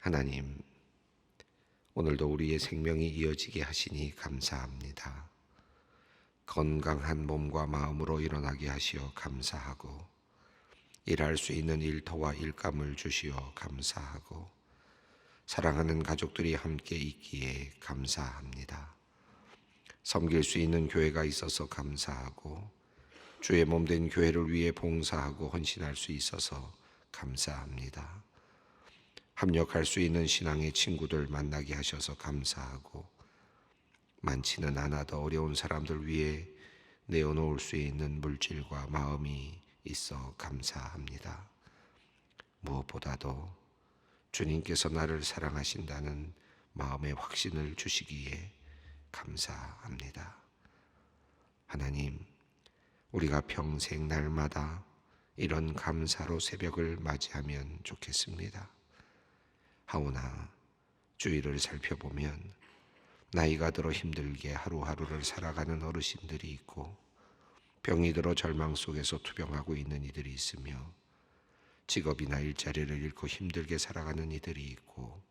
하나님, 오늘도 우리의 생명이 이어지게 하시니 감사합니다. 건강한 몸과 마음으로 일어나게 하시어 감사하고, 일할 수 있는 일터와 일감을 주시어 감사하고, 사랑하는 가족들이 함께 있기에 감사합니다. 섬길 수 있는 교회가 있어서 감사하고, 주의 몸 된 교회를 위해 봉사하고 헌신할 수 있어서 감사합니다. 합력할 수 있는 신앙의 친구들 만나게 하셔서 감사하고 많지는 않아도 어려운 사람들 위해 내어놓을 수 있는 물질과 마음이 있어 감사합니다. 무엇보다도 주님께서 나를 사랑하신다는 마음의 확신을 주시기에 감사합니다. 하나님, 우리가 평생 날마다 이런 감사로 새벽을 맞이하면 좋겠습니다. 하오나 주위를 살펴보면 나이가 들어 힘들게 하루하루를 살아가는 어르신들이 있고 병이 들어 절망 속에서 투병하고 있는 이들이 있으며 직업이나 일자리를 잃고 힘들게 살아가는 이들이 있고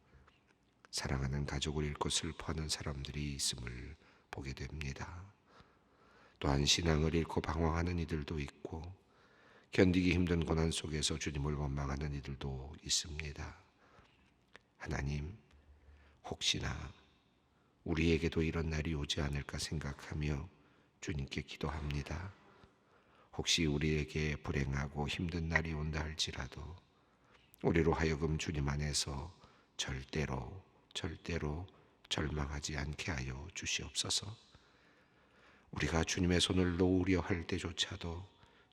사랑하는 가족을 잃고 슬퍼하는 사람들이 있음을 보게 됩니다. 또한 신앙을 잃고 방황하는 이들도 있고 견디기 힘든 고난 속에서 주님을 원망하는 이들도 있습니다. 하나님, 혹시나 우리에게도 이런 날이 오지 않을까 생각하며 주님께 기도합니다. 혹시 우리에게 불행하고 힘든 날이 온다 할지라도 우리로 하여금 주님 안에서 절대로 절대로 절망하지 않게 하여 주시옵소서. 우리가 주님의 손을 놓으려 할 때조차도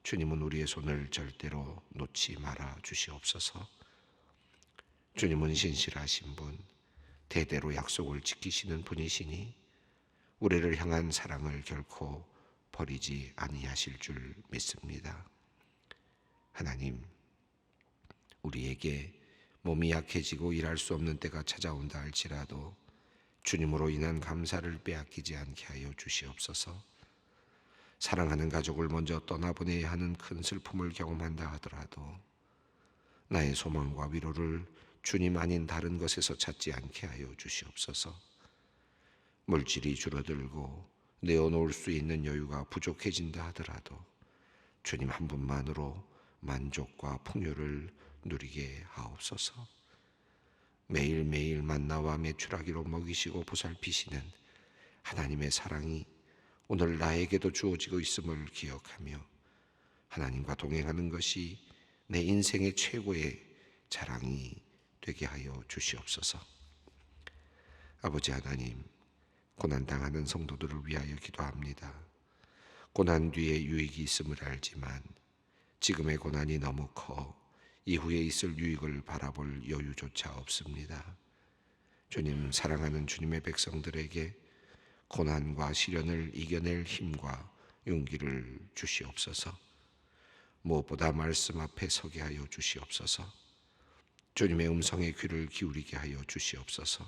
주님은 우리의 손을 절대로 놓지 말아 주시옵소서. 주님은 신실하신 분, 대대로 약속을 지키시는 분이시니 우리를 향한 사랑을 결코 버리지 아니하실 줄 믿습니다. 하나님, 우리에게 몸이 약해지고 일할 수 없는 때가 찾아온다 할지라도 주님으로 인한 감사를 빼앗기지 않게 하여 주시옵소서. 사랑하는 가족을 먼저 떠나보내야 하는 큰 슬픔을 경험한다 하더라도 나의 소망과 위로를 주님 아닌 다른 것에서 찾지 않게 하여 주시옵소서. 물질이 줄어들고 내어놓을 수 있는 여유가 부족해진다 하더라도 주님 한 분만으로 만족과 풍요를 누리게 하옵소서. 매일매일 만나와 매출하기로 먹이시고 보살피시는 하나님의 사랑이 오늘 나에게도 주어지고 있음을 기억하며 하나님과 동행하는 것이 내 인생의 최고의 자랑이 되게 하여 주시옵소서. 아버지 하나님, 고난당하는 성도들을 위하여 기도합니다. 고난 뒤에 유익이 있음을 알지만 지금의 고난이 너무 커 이후에 있을 유익을 바라볼 여유조차 없습니다. 주님, 사랑하는 주님의 백성들에게 고난과 시련을 이겨낼 힘과 용기를 주시옵소서. 무엇보다 말씀 앞에 서게 하여 주시옵소서. 주님의 음성에 귀를 기울이게 하여 주시옵소서.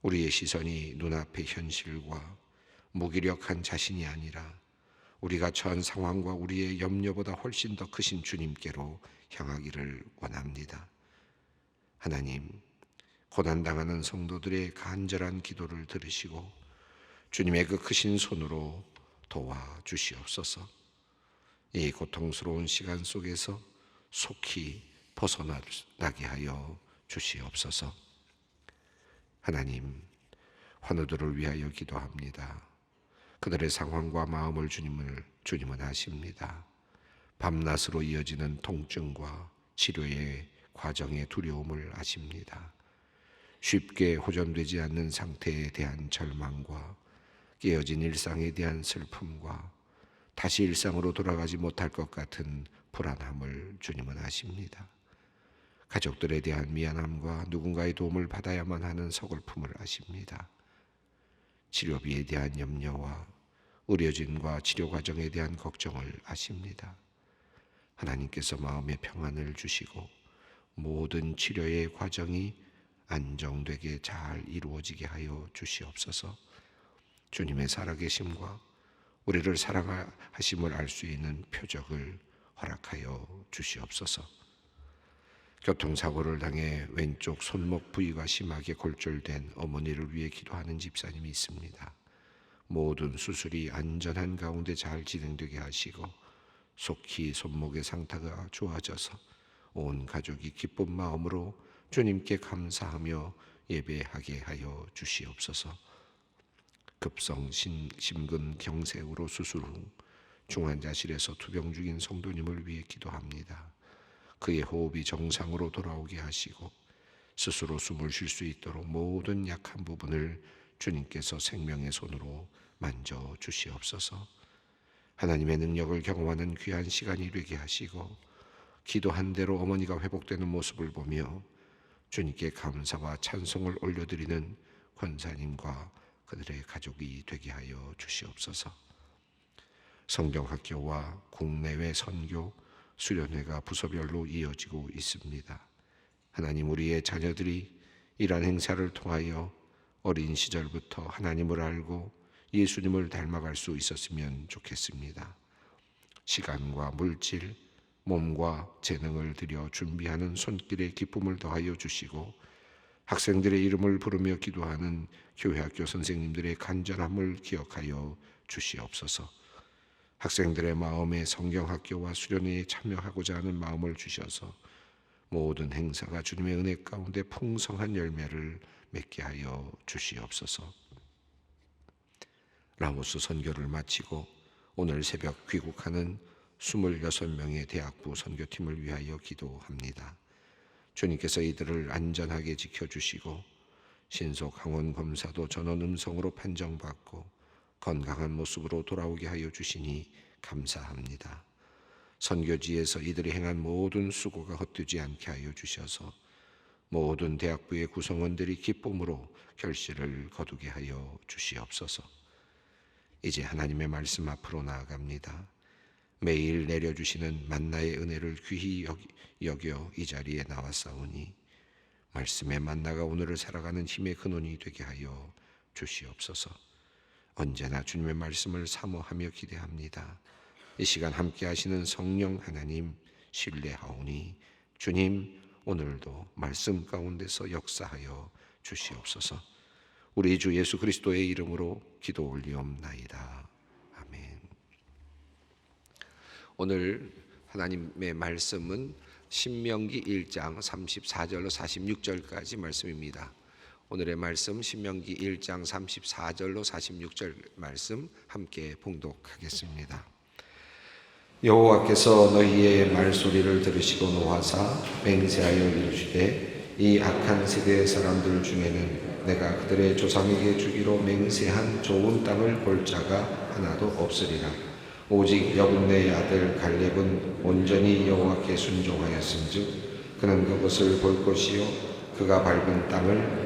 우리의 시선이 눈앞의 현실과 무기력한 자신이 아니라 우리가 처한 상황과 우리의 염려보다 훨씬 더 크신 주님께로 향하기를 원합니다. 하나님, 고난당하는 성도들의 간절한 기도를 들으시고 주님의 그 크신 손으로 도와 주시옵소서. 이 고통스러운 시간 속에서 속히 벗어나게 하여 주시옵소서. 하나님, 환우들을 위하여 기도합니다. 그들의 상황과 마음을 주님을 주님은 아십니다. 밤낮으로 이어지는 통증과 치료의 과정의 두려움을 아십니다. 쉽게 호전되지 않는 상태에 대한 절망과 깨어진 일상에 대한 슬픔과 다시 일상으로 돌아가지 못할 것 같은 불안함을 주님은 아십니다. 가족들에 대한 미안함과 누군가의 도움을 받아야만 하는 서글픔을 아십니다. 치료비에 대한 염려와 의료진과 치료 과정에 대한 걱정을 아십니다. 하나님께서 마음의 평안을 주시고 모든 치료의 과정이 안정되게 잘 이루어지게 하여 주시옵소서. 주님의 살아계심과 우리를 사랑하심을 알 수 있는 표적을 허락하여 주시옵소서. 교통사고를 당해 왼쪽 손목 부위가 심하게 골절된 어머니를 위해 기도하는 집사님이 있습니다. 모든 수술이 안전한 가운데 잘 진행되게 하시고 속히 손목의 상태가 좋아져서 온 가족이 기쁜 마음으로 주님께 감사하며 예배하게 하여 주시옵소서. 급성 심, 심근 경색으로 수술 후 중환자실에서 투병 중인 성도님을 위해 기도합니다. 그의 호흡이 정상으로 돌아오게 하시고 스스로 숨을 쉴 수 있도록 모든 약한 부분을 주님께서 생명의 손으로 만져 주시옵소서. 하나님의 능력을 경험하는 귀한 시간이 되게 하시고 기도한 대로 어머니가 회복되는 모습을 보며 주님께 감사와 찬송을 올려드리는 권사님과 그들의 가족이 되게 하여 주시옵소서. 성경학교와 국내외 선교 수련회가 부서별로 이어지고 있습니다. 하나님 우리의 자녀들이 이러한 행사를 통하여 어린 시절부터 하나님을 알고 예수님을 닮아갈 수 있었으면 좋겠습니다. 시간과 물질, 몸과 재능을 들여 준비하는 손길에 기쁨을 더하여 주시고 학생들의 이름을 부르며 기도하는 교회학교 선생님들의 간절함을 기억하여 주시옵소서. 학생들의 마음에 성경학교와 수련회에 참여하고자 하는 마음을 주셔서 모든 행사가 주님의 은혜 가운데 풍성한 열매를 맺게 하여 주시옵소서. 라모스 선교를 마치고 오늘 새벽 귀국하는 26명의 대학부 선교팀을 위하여 기도합니다. 주님께서 이들을 안전하게 지켜주시고 신속 항원 검사도 전원 음성으로 판정받고 건강한 모습으로 돌아오게 하여 주시니 감사합니다. 선교지에서 이들이 행한 모든 수고가 헛되지 않게 하여 주셔서 모든 대학부의 구성원들이 기쁨으로 결실을 거두게 하여 주시옵소서. 이제 하나님의 말씀 앞으로 나아갑니다. 매일 내려주시는 만나의 은혜를 귀히 여겨 이 자리에 나왔사오니 말씀의 만나가 오늘을 살아가는 힘의 근원이 되게 하여 주시옵소서. 언제나 주님의 말씀을 사모하며 기대합니다. 이 시간 함께 하시는 성령 하나님 신뢰하오니 주님 오늘도 말씀 가운데서 역사하여 주시옵소서. 우리 주 예수 그리스도의 이름으로 기도 올리옵나이다. 아멘. 오늘 하나님의 말씀은 신명기 1장 34절로 46절까지 말씀입니다. 오늘의 말씀 신명기 1장 34절로 46절 말씀 함께 봉독하겠습니다. 여호와께서 너희의 말소리를 들으시고 노하사 맹세하여 이르시되 이 악한 세대의 사람들 중에는 내가 그들의 조상에게 주기로 맹세한 좋은 땅을 볼 자가 하나도 없으리라. 오직 여분네의 아들 갈렙은 온전히 여호와께 순종하였음즉 그는 그것을 볼 것이요 그가 밟은 땅을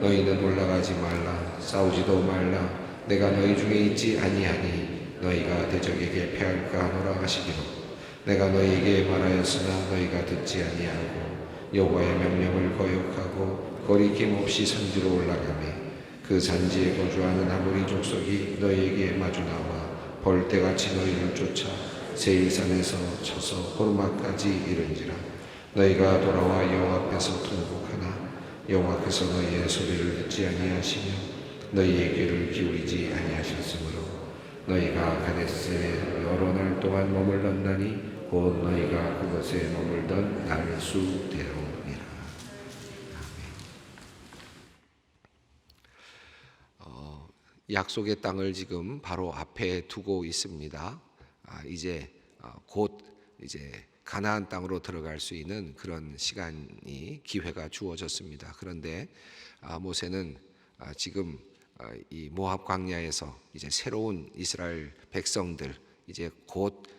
너희는 올라가지 말라. 싸우지도 말라. 내가 너희 중에 있지 아니하니 너희가 대적에게 패할까 하노라 하시기로. 내가 너희에게 말하였으나 너희가 듣지 아니하고 여호와의 명령을 거역하고 거리낌 없이 산지로 올라가매 그 산지에 거주하는 아모리 족속이 너희에게 마주 나와 벌떼같이 너희를 쫓아 세일산에서 쳐서 호르마까지 이른지라. 너희가 돌아와 여호와 앞에서 통곡 여호와께서 너희의 소리를 듣지 아니하시며 너희의 귀를 기울이지 아니하셨으므로 너희가 가데스에 여러 날 동안 머물렀나니 곧 너희가 그것에 머물던 날수대로니라. 약속의 땅을 지금 바로 앞에 두고 있습니다. 아, 이제 어, 곧 이제 가나안 땅으로 들어갈 수 있는 그런 시간이 기회가 주어졌습니다. 그런데 아, 모세는 아, 지금 아, 이 모압 광야에서 이제 새로운 이스라엘 백성들 이제 곧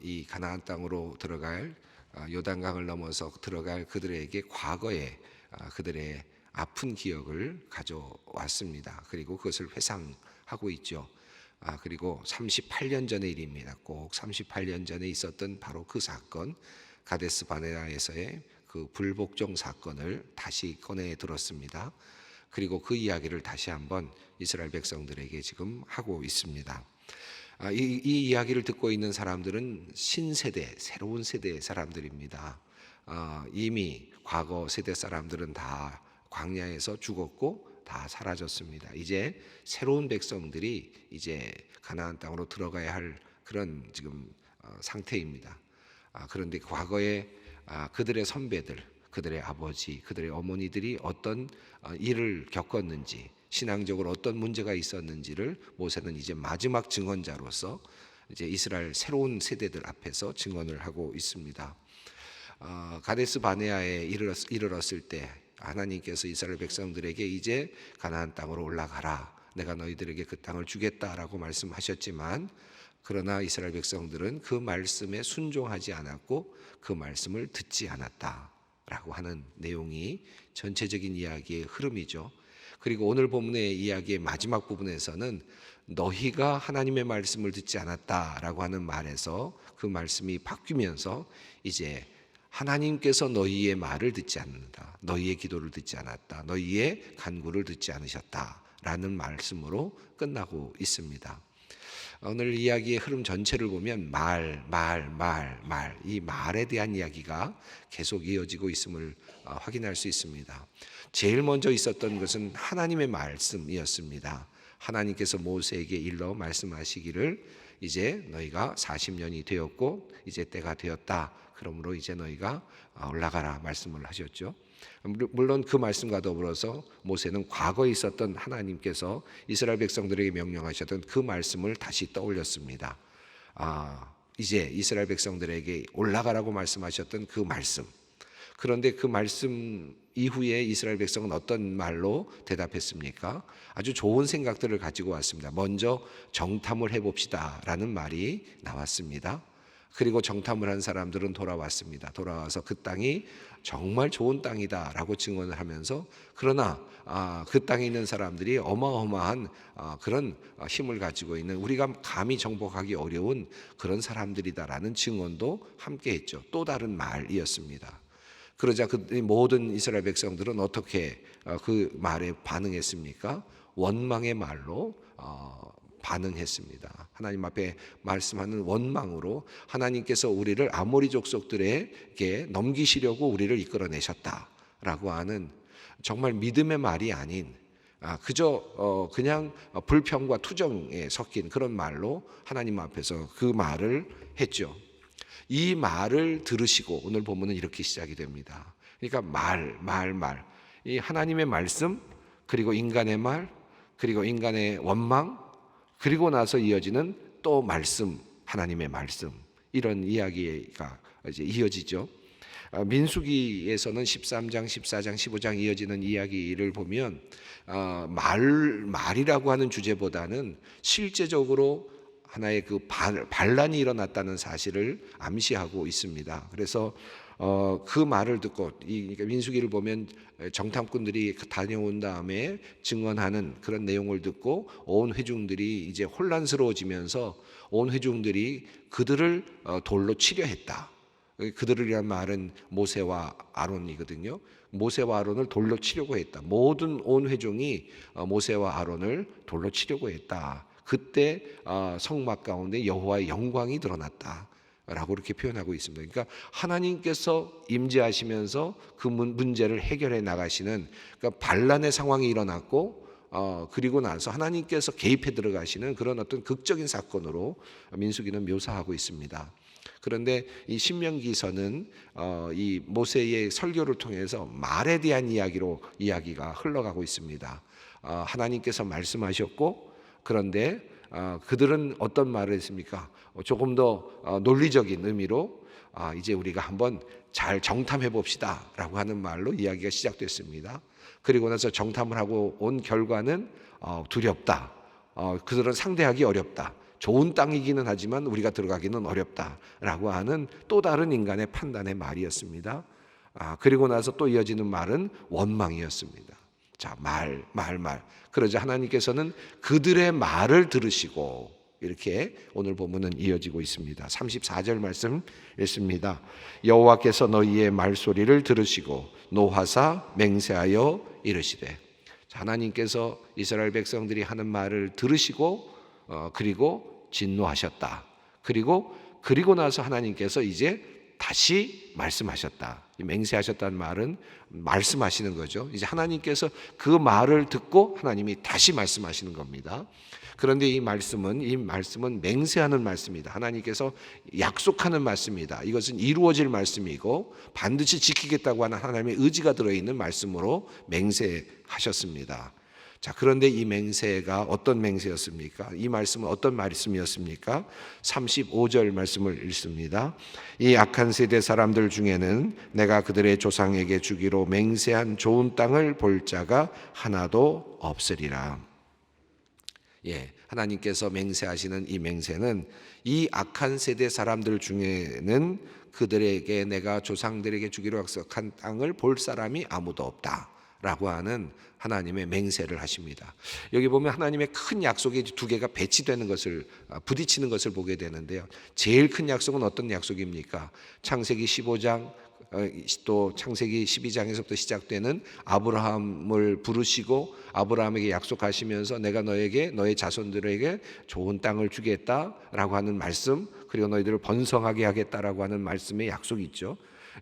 이 가나안 땅으로 들어갈 아, 요단강을 넘어서 들어갈 그들에게 과거에 아, 그들의 아픈 기억을 가져왔습니다. 그리고 그것을 회상하고 있죠. 아, 그리고 38년 전의 일입니다. 꼭 38년 전에 있었던 바로 그 사건, 가데스 바네아에서의 그 불복종 사건을 다시 꺼내 들었습니다. 그리고 그 이야기를 다시 한번 이스라엘 백성들에게 지금 하고 있습니다. 아, 이, 이 이야기를 듣고 있는 사람들은 신세대, 새로운 세대의 사람들입니다. 아, 이미 과거 세대 사람들은 다 광야에서 죽었고 다 사라졌습니다. 이제 새로운 백성들이 이제 가나안 땅으로 들어가야 할 그런 지금 어, 상태입니다. 아, 그런데 과거에 아, 그들의 선배들, 그들의 아버지, 그들의 어머니들이 어떤 어, 일을 겪었는지, 신앙적으로 어떤 문제가 있었는지를 모세는 이제 마지막 증언자로서 이제 이스라엘 새로운 세대들 앞에서 증언을 하고 있습니다. 어, 가데스 바네아에 이르렀, 이르렀을 때 하나님께서 이스라엘 백성들에게 이제 가나안 땅으로 올라가라. 내가 너희들에게 그 땅을 주겠다라고 말씀하셨지만 그러나 이스라엘 백성들은 그 말씀에 순종하지 않았고 그 말씀을 듣지 않았다라고 하는 내용이 전체적인 이야기의 흐름이죠. 그리고 오늘 본문의 이야기의 마지막 부분에서는 너희가 하나님의 말씀을 듣지 않았다라고 하는 말에서 그 말씀이 바뀌면서 이제 하나님께서 너희의 말을 듣지 않는다. 너희의 기도를 듣지 않았다. 너희의 간구를 듣지 않으셨다. 라는 말씀으로 끝나고 있습니다. 오늘 이야기의 흐름 전체를 보면 말, 말, 말, 말, 이 말에 대한 이야기가 계속 이어지고 있음을 어, 확인할 수 있습니다. 제일 먼저 있었던 것은 하나님의 말씀이었습니다. 하나님께서 모세에게 일러 말씀하시기를 이제 너희가 40년이 되었고 이제 때가 되었다. 그러므로 이제 너희가 올라가라 말씀을 하셨죠. 물론 그 말씀과 더불어서 모세는 과거에 있었던 하나님께서 이스라엘 백성들에게 명령하셨던 그 말씀을 다시 떠올렸습니다. 아, 이제 이스라엘 백성들에게 올라가라고 말씀하셨던 그 말씀. 그런데 그 말씀 이후에 이스라엘 백성은 어떤 말로 대답했습니까? 아주 좋은 생각들을 가지고 왔습니다. 먼저 정탐을 해봅시다. 라는 말이 나왔습니다. 그리고 정탐을 한 사람들은 돌아왔습니다. 돌아와서 그 땅이 정말 좋은 땅이다라고 증언을 하면서 그러나 아, 그 땅에 있는 사람들이 어마어마한 아, 그런 힘을 가지고 있는 우리가 감히 정복하기 어려운 그런 사람들이다라는 증언도 함께 했죠. 또 다른 말이었습니다. 그러자 그 모든 이스라엘 백성들은 어떻게 어, 그 말에 반응했습니까? 원망의 말로 어, 반응했습니다. 하나님 앞에 말씀하는 원망으로 하나님께서 우리를 아모리 족속들에게 넘기시려고 우리를 이끌어내셨다라고 하는 정말 믿음의 말이 아닌 아, 그저 어, 그냥 불평과 투정에 섞인 그런 말로 하나님 앞에서 그 말을 했죠. 이 말을 들으시고 오늘 본문은 이렇게 시작이 됩니다. 그러니까 말, 말, 말. 이 하나님의 말씀, 그리고 인간의 말, 그리고 인간의 원망, 그리고 나서 이어지는 또 말씀, 하나님의 말씀. 이런 이야기가 이제 이어지죠. 아, 민수기에서는 13장, 14장, 15장 이어지는 이야기를 보면 아, 말 말이라고 하는 주제보다는 실제적으로 하나의 그 반란이 일어났다는 사실을 암시하고 있습니다. 그래서 어, 그 말을 듣고 이 그러니까 민수기를 보면 정탐꾼들이 다녀온 다음에 증언하는 그런 내용을 듣고 온 회중들이 이제 혼란스러워지면서 온 회중들이 그들을 어, 돌로 치려 했다. 그들이란 말은 모세와 아론이거든요. 모세와 아론을 돌로 치려고 했다. 모든 온 회중이 어, 모세와 아론을 돌로 치려고 했다. 그때 아, 성막 가운데 여호와의 영광이 드러났다. 라고 이렇게 표현하고 있습니다. 그러니까 하나님께서 임재하시면서 그 문제를 해결해 나가시는 그러니까 반란의 상황이 일어났고 어, 그리고 나서 하나님께서 개입해 들어가시는 그런 어떤 극적인 사건으로 민수기는 묘사하고 있습니다. 그런데 이 신명기서는 어, 이 모세의 설교를 통해서 말에 대한 이야기로 이야기가 흘러가고 있습니다. 어, 하나님께서 말씀하셨고 그런데 어, 그들은 어떤 말을 했습니까? 어, 조금 더 어, 논리적인 의미로 아, 이제 우리가 한번 잘 정탐해 봅시다라고 하는 말로 이야기가 시작됐습니다. 그리고 나서 정탐을 하고 온 결과는 어, 두렵다. 어, 그들은 상대하기 어렵다. 좋은 땅이기는 하지만 우리가 들어가기는 어렵다라고 하는 또 다른 인간의 판단의 말이었습니다. 아, 그리고 나서 또 이어지는 말은 원망이었습니다. 자, 말, 말, 말. 그러자 하나님께서는 그들의 말을 들으시고 이렇게 오늘 본문은 이어지고 있습니다. 34절 말씀 읽습니다. 여호와께서 너희의 말소리를 들으시고 노하사 맹세하여 이르시되 자, 하나님께서 이스라엘 백성들이 하는 말을 들으시고 어, 그리고 진노하셨다. 그리고 그리고 나서 하나님께서 이제 다시 말씀하셨다. 이 맹세하셨다는 말은 말씀하시는 거죠. 이제 하나님께서 그 말을 듣고 하나님이 다시 말씀하시는 겁니다. 그런데 이 말씀은 이 말씀은 맹세하는 말씀이다. 하나님께서 약속하는 말씀이다. 이것은 이루어질 말씀이고 반드시 지키겠다고 하는 하나님의 의지가 들어 있는 말씀으로 맹세하셨습니다. 자, 그런데 이 맹세가 어떤 맹세였습니까? 이 말씀은 어떤 말씀이었습니까? 35절 말씀을 읽습니다. 이 악한 세대 사람들 중에는 내가 그들의 조상에게 주기로 맹세한 좋은 땅을 볼 자가 하나도 없으리라. 예, 하나님께서 맹세하시는 이 맹세는 이 악한 세대 사람들 중에는 그들에게 내가 조상들에게 주기로 약속한 땅을 볼 사람이 아무도 없다 라고 하는 하나님의 맹세를 하십니다. 여기 보면 하나님의 큰 약속이 두 개가 배치되는 것을 아, 부딪히는 것을 보게 되는데요. 제일 큰 약속은 어떤 약속입니까? 창세기 15장 어, 또 창세기 12장에서부터 시작되는 아브라함을 부르시고 아브라함에게 약속하시면서 내가 너에게 너의 자손들에게 좋은 땅을 주겠다라고 하는 말씀 그리고 너희들을 번성하게 하겠다라고 하는 말씀의 약속이 있죠.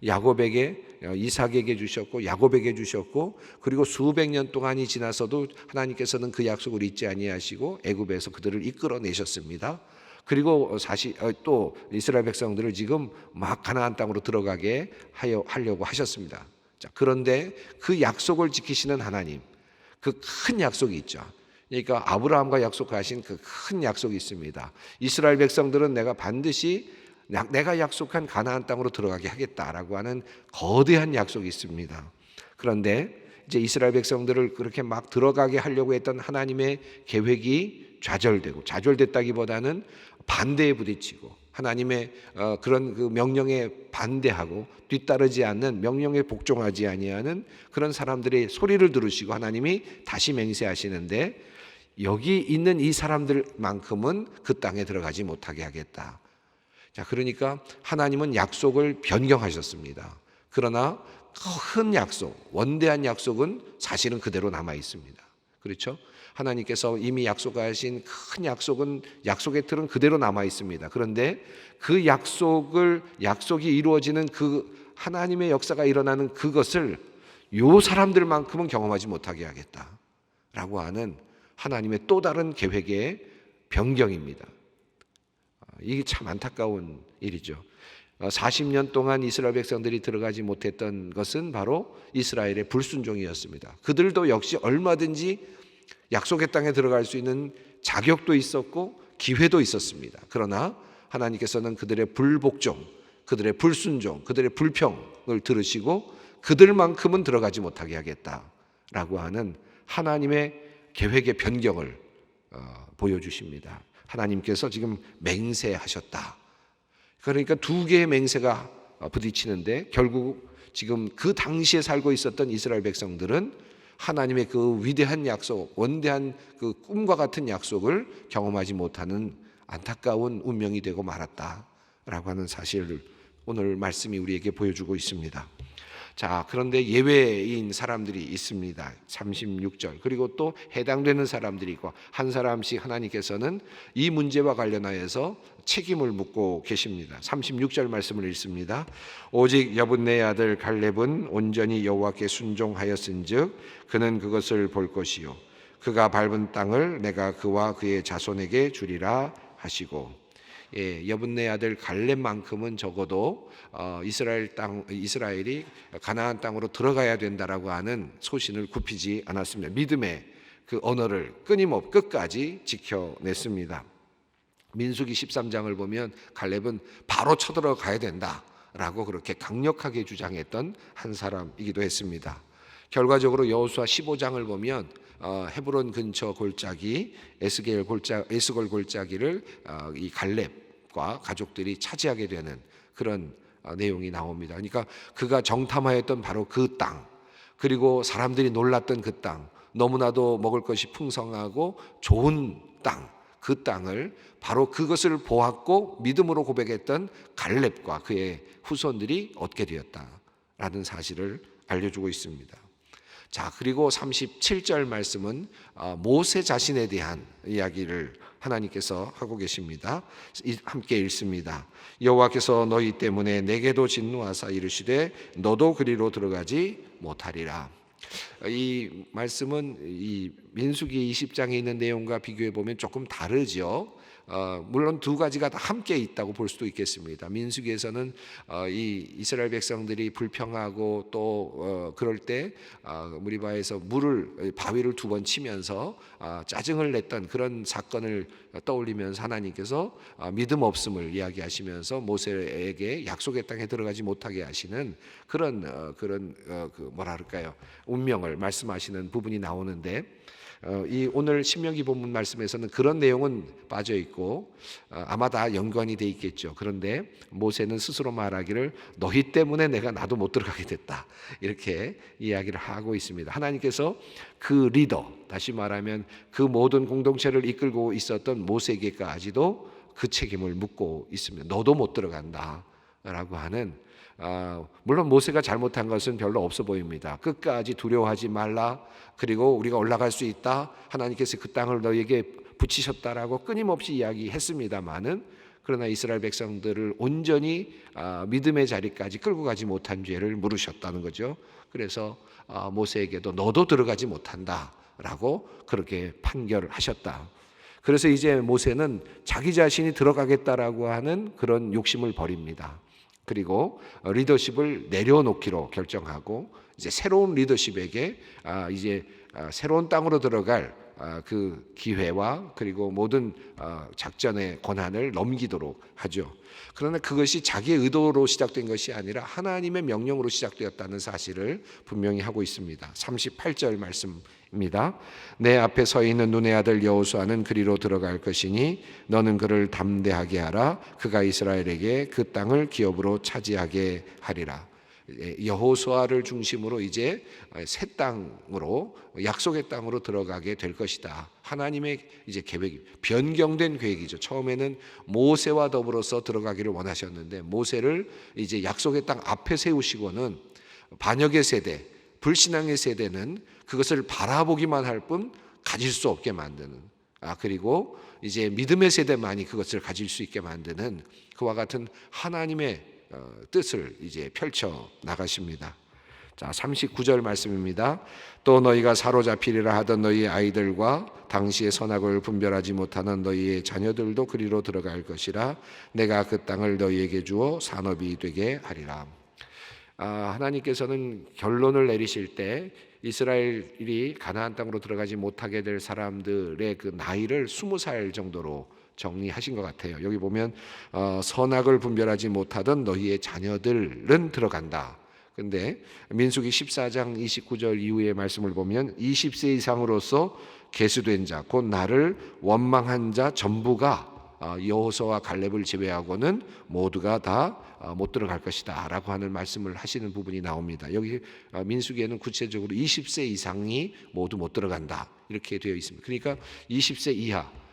야곱에게 어, 이삭에게 주셨고 야곱에게 주셨고 그리고 수백 년 동안이 지나서도 하나님께서는 그 약속을 잊지 아니하시고 애굽에서 그들을 이끌어 내셨습니다. 그리고 사실 어, 또 이스라엘 백성들을 지금 막 가나안 땅으로 들어가게 하여 하려고 하셨습니다. 자, 그런데 그 약속을 지키시는 하나님, 그 큰 약속이 있죠. 그러니까 아브라함과 약속하신 그 큰 약속이 있습니다. 이스라엘 백성들은 내가 반드시 약- 내가 약속한 가나안 땅으로 들어가게 하겠다라고 하는 거대한 약속이 있습니다. 그런데 이제 이스라엘 백성들을 그렇게 막 들어가게 하려고 했던 하나님의 계획이 좌절되고 좌절됐다기보다는 반대에 부딪히고 하나님의 어, 그런 그 명령에 반대하고 뒤따르지 않는 명령에 복종하지 아니하는 그런 사람들의 소리를 들으시고 하나님이 다시 맹세하시는데 여기 있는 이 사람들만큼은 그 땅에 들어가지 못하게 하겠다. 자, 그러니까 하나님은 약속을 변경하셨습니다. 그러나 큰 약속, 원대한 약속은 사실은 그대로 남아 있습니다. 그렇죠? 하나님께서 이미 약속하신 큰 약속은 약속의 틀은 그대로 남아 있습니다. 그런데 그 약속을 약속이 이루어지는 그 하나님의 역사가 일어나는 그것을 요 사람들만큼은 경험하지 못하게 하겠다라고 하는 하나님의 또 다른 계획의 변경입니다. 아, 이게 참 안타까운 일이죠. 40년 동안 이스라엘 백성들이 들어가지 못했던 것은 바로 이스라엘의 불순종이었습니다. 그들도 역시 얼마든지 약속의 땅에 들어갈 수 있는 자격도 있었고 기회도 있었습니다. 그러나 하나님께서는 그들의 불복종, 그들의 불순종, 그들의 불평을 들으시고 그들만큼은 들어가지 못하게 하겠다라고 하는 하나님의 계획의 변경을 어, 보여주십니다. 하나님께서 지금 맹세하셨다. 그러니까 두 개의 맹세가 어, 부딪히는데 결국 지금 그 당시에 살고 있었던 이스라엘 백성들은 하나님의 그 위대한 약속, 원대한 그 꿈과 같은 약속을 경험하지 못하는 안타까운 운명이 되고 말았다라고 하는 사실을 오늘 말씀이 우리에게 보여주고 있습니다. 자, 그런데 예외인 사람들이 있습니다. 36절. 그리고 또 해당되는 사람들이 있고 한 사람씩 하나님께서는 이 문제와 관련하여서 책임을 묻고 계십니다. 36절 말씀을 읽습니다. 오직 여분네 아들 갈렙은 온전히 여호와께 순종하였은즉 그는 그것을 볼 것이요 그가 밟은 땅을 내가 그와 그의 자손에게 주리라 하시고 예, 여분네 아들 갈렙만큼은 적어도 어, 이스라엘 땅 이스라엘이 가나안 땅으로 들어가야 된다라고 하는 소신을 굽히지 않았습니다. 믿음의 그 언어를 끊임없 끝까지 지켜냈습니다. 민수기 13장을 보면 갈렙은 바로 쳐들어가야 된다라고 그렇게 강력하게 주장했던 한 사람이기도 했습니다. 결과적으로 여호수아 15장을 보면 어, 헤브론 근처 골짜기 에스겔 골짜 에스골 골짜기를 어, 이 갈렙과 가족들이 차지하게 되는 그런 어, 내용이 나옵니다. 그러니까 그가 정탐하였던 바로 그 땅, 그리고 사람들이 놀랐던 그 땅, 너무나도 먹을 것이 풍성하고 좋은 땅, 그 땅을 바로 그것을 보았고 믿음으로 고백했던 갈렙과 그의 후손들이 얻게 되었다라는 사실을 알려주고 있습니다. 자, 그리고 37절 말씀은 어, 모세 자신에 대한 이야기를 하나님께서 하고 계십니다. 이- 함께 읽습니다. 여호와께서 너희 때문에 내게도 진노하사 이르시되 너도 그리로 들어가지 못하리라. 이 말씀은 이 민수기 20장에 있는 내용과 비교해 보면 조금 다르죠. 어, 물론 두 가지가 다 함께 있다고 볼 수도 있겠습니다. 민수기에서는 어, 이 이스라엘 백성들이 불평하고 또 어, 그럴 때 어, 무리바에서 물을 바위를 두 번 치면서 아, 짜증을 냈던 그런 사건을 떠올리면서 하나님께서 아, 믿음 없음을 이야기하시면서 모세에게 약속의 땅에 들어가지 못하게 하시는 그런 어, 그런 어, 그 뭐라 그럴까요 운명을 말씀하시는 부분이 나오는데 어, 이 오늘 신명기 본문 말씀에서는 그런 내용은 빠져 있고 어, 아마 다 연관이 돼 있겠죠. 그런데 모세는 스스로 말하기를 너희 때문에 내가 나도 못 들어가게 됐다 이렇게 이야기를 하고 있습니다. 하나님께서 그 리더 다시 말하면 그 모든 공동체를 이끌고 있었던 모세에게까지도 그 책임을 묻고 있습니다. 너도 못 들어간다 라고 하는 아, 물론 모세가 잘못한 것은 별로 없어 보입니다. 끝까지 두려워하지 말라. 그리고 우리가 올라갈 수 있다. 하나님께서 그 땅을 너에게 붙이셨다라고 끊임없이 이야기했습니다만은 그러나 이스라엘 백성들을 온전히 아, 믿음의 자리까지 끌고 가지 못한 죄를 물으셨다는 거죠. 그래서 아, 모세에게도 너도 들어가지 못한다라고 그렇게 판결을 하셨다. 그래서 이제 모세는 자기 자신이 들어가겠다라고 하는 그런 욕심을 버립니다. 그리고 리더십을 내려놓기로 결정하고 이제 새로운 리더십에게 아, 이제 아, 새로운 땅으로 들어갈 아, 그 기회와 그리고 모든 아, 작전의 권한을 넘기도록 하죠. 그러나 그것이 자기의 의도로 시작된 것이 아니라 하나님의 명령으로 시작되었다는 사실을 분명히 하고 있습니다. 38절 말씀입니다. 내 앞에 서 있는 눈의 아들 여호수아는 그리로 들어갈 것이니 너는 그를 담대하게 하라. 그가 이스라엘에게 그 땅을 기업으로 차지하게 하리라. 예, 여호수아를 중심으로 이제 새 땅으로 약속의 땅으로 들어가게 될 것이다. 하나님의 이제 계획이 변경된 계획이죠. 처음에는 모세와 더불어서 들어가기를 원하셨는데 모세를 이제 약속의 땅 앞에 세우시고는 반역의 세대, 불신앙의 세대는 그것을 바라보기만 할 뿐 가질 수 없게 만드는 아 그리고 이제 믿음의 세대만이 그것을 가질 수 있게 만드는 그와 같은 하나님의 어, 뜻을 이제 펼쳐 나가십니다. 자, 39절 말씀입니다. 또 너희가 사로잡히리라 하던 너희 아이들과 당시의 선악을 분별하지 못하는 너희의 자녀들도 그리로 들어갈 것이라 내가 그 땅을 너희에게 주어 산업이 되게 하리라. 아, 하나님께서는 결론을 내리실 때 이스라엘이 가나안 땅으로 들어가지 못하게 될 사람들의 그 나이를 스무 살 정도로 정리하신 것 같아요. 여기 보면 어, 선악을 분별하지 못하던 너희의 자녀들은 들어간다. 근데 민수기 14장 29절 이후의 말씀을 보면 20세 이상으로서 계수된 자, 곧 나를 원망한 자 전부가 어, 여호수아와 갈렙을 제외하고는 모두가 다 못 들어갈 것이다라고 하는 말씀을 하시는 부분이 나옵니다. 여기 어, 민수기에는 구체적으로 20세 이상이 모두 못 들어간다 이렇게 되어 있습니다. 그러니까 20세 이하 어,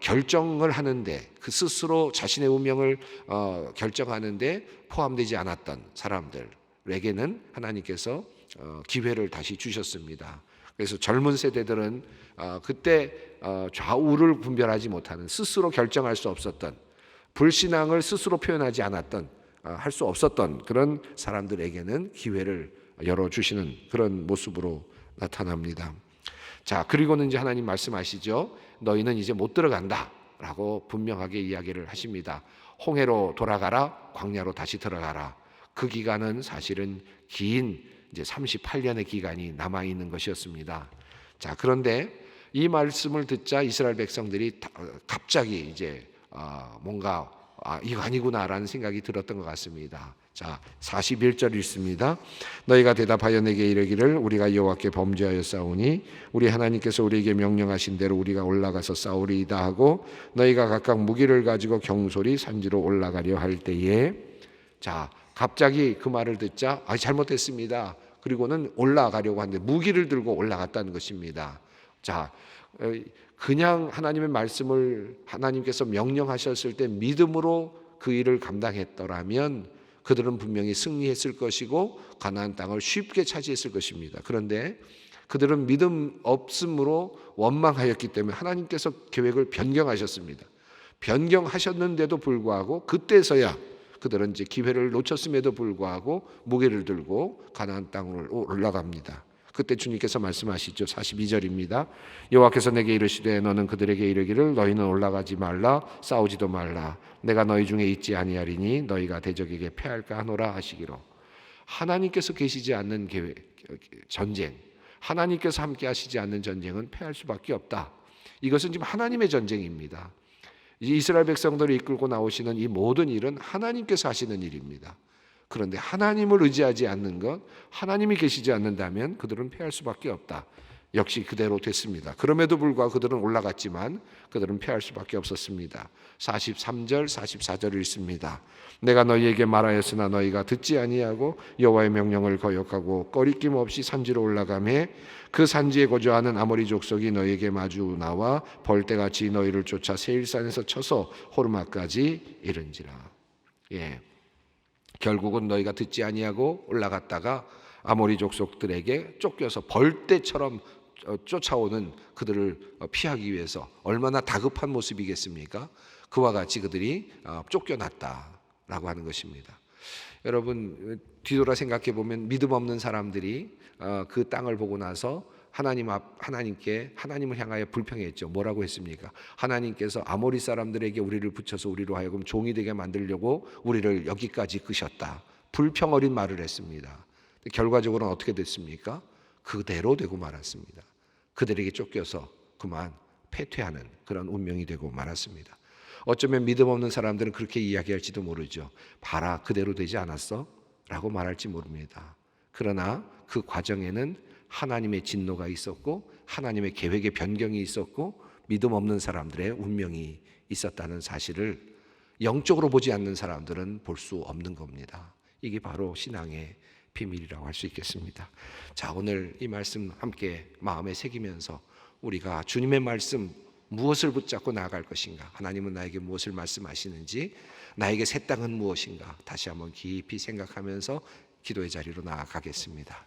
결정을 하는데 그 스스로 자신의 운명을 어, 결정하는데 포함되지 않았던 사람들에게는 하나님께서 어, 기회를 다시 주셨습니다. 그래서 젊은 세대들은 어, 그때 어, 좌우를 분별하지 못하는 스스로 결정할 수 없었던 불신앙을 스스로 표현하지 않았던 어, 할수 없었던 그런 사람들에게는 기회를 열어 주시는 그런 모습으로 나타납니다. 자, 그리고는 이제 하나님 말씀하시죠. 너희는 이제 못 들어간다 라고 분명하게 이야기를 하십니다. 홍해로 돌아가라, 광야로 다시 들어가라. 그 기간은 사실은 긴 이제 38년의 기간이 남아 있는 것이었습니다. 자, 그런데 이 말씀을 듣자 이스라엘 백성들이 다- 갑자기 이제 아, 뭔가 아, 이거 아니구나라는 생각이 들었던 것 같습니다. 자, 41절 읽습니다. 너희가 대답하여 내게 이르기를 우리가 여호와께 범죄하여 싸우니 우리 하나님께서 우리에게 명령하신 대로 우리가 올라가서 싸우리이다 하고 너희가 각각 무기를 가지고 경솔히 산지로 올라가려 할 때에 자, 갑자기 그 말을 듣자 아, 잘못했습니다. 그리고는 올라가려고 하는데 무기를 들고 올라갔다는 것입니다. 자, 어, 그냥 하나님의 말씀을 하나님께서 명령하셨을 때 믿음으로 그 일을 감당했더라면 그들은 분명히 승리했을 것이고 가나안 땅을 쉽게 차지했을 것입니다. 그런데 그들은 믿음 없음으로 원망하였기 때문에 하나님께서 계획을 변경하셨습니다. 변경하셨는데도 불구하고 그때서야 그들은 이제 기회를 놓쳤음에도 불구하고 무게를 들고 가나안 땅으로 올라갑니다. 그때 주님께서 말씀하시죠. 42절입니다. 여호와께서 내게 이르시되 너는 그들에게 이르기를 너희는 올라가지 말라 싸우지도 말라 내가 너희 중에 있지 아니하리니 너희가 대적에게 패할까 하노라 하시기로 하나님께서 계시지 않는 계획, 전쟁 하나님께서 함께 하시지 않는 전쟁은 패할 수밖에 없다. 이것은 지금 하나님의 전쟁입니다. 이 이스라엘 백성들을 이끌고 나오시는 이 모든 일은 하나님께서 하시는 일입니다. 그런데 하나님을 의지하지 않는 것, 하나님이 계시지 않는다면 그들은 패할 수밖에 없다. 역시 그대로 됐습니다. 그럼에도 불구하고 그들은 올라갔지만 그들은 패할 수밖에 없었습니다. 43절, 44절을 읽습니다. 내가 너희에게 말하였으나 너희가 듣지 아니하고 여호와의 명령을 거역하고 꺼리낌 없이 산지로 올라가매 그 산지에 거주하는 아모리 족속이 너희에게 마주 나와 벌떼같이 너희를 쫓아 세일산에서 쳐서 호르마까지 이른지라. 예. 결국은 너희가 듣지 아니하고 올라갔다가 아모리 족속들에게 쫓겨서 벌떼처럼 어, 쫓아오는 그들을 어, 피하기 위해서 얼마나 다급한 모습이겠습니까? 그와 같이 그들이 어, 쫓겨났다라고 하는 것입니다. 여러분 뒤돌아 생각해 보면 믿음 없는 사람들이 그 땅을 보고 나서 하나님 앞 하나님께 하나님을 향하여 불평했죠. 뭐라고 했습니까? 하나님께서 아모리 사람들에게 우리를 붙여서 우리로 하여금 종이 되게 만들려고 우리를 여기까지 끄셨다. 불평 어린 말을 했습니다. 결과적으로는 어떻게 됐습니까? 그대로 되고 말았습니다. 그들에게 쫓겨서 그만 패퇴하는 그런 운명이 되고 말았습니다. 어쩌면 믿음 없는 사람들은 그렇게 이야기할지도 모르죠. 봐라, 그대로 되지 않았어? 라고 말할지 모릅니다. 그러나 그 과정에는 하나님의 진노가 있었고, 하나님의 계획의 변경이 있었고, 믿음 없는 사람들의 운명이 있었다는 사실을 영적으로 보지 않는 사람들은 볼 수 없는 겁니다. 이게 바로 신앙의 비밀이라고 할 수 있겠습니다. 자, 오늘 이 말씀 함께 마음에 새기면서 우리가 주님의 말씀 무엇을 붙잡고 나아갈 것인가? 하나님은 나에게 무엇을 말씀하시는지, 나에게 새 땅은 무엇인가? 다시 한번 깊이 생각하면서 기도의 자리로 나아가겠습니다.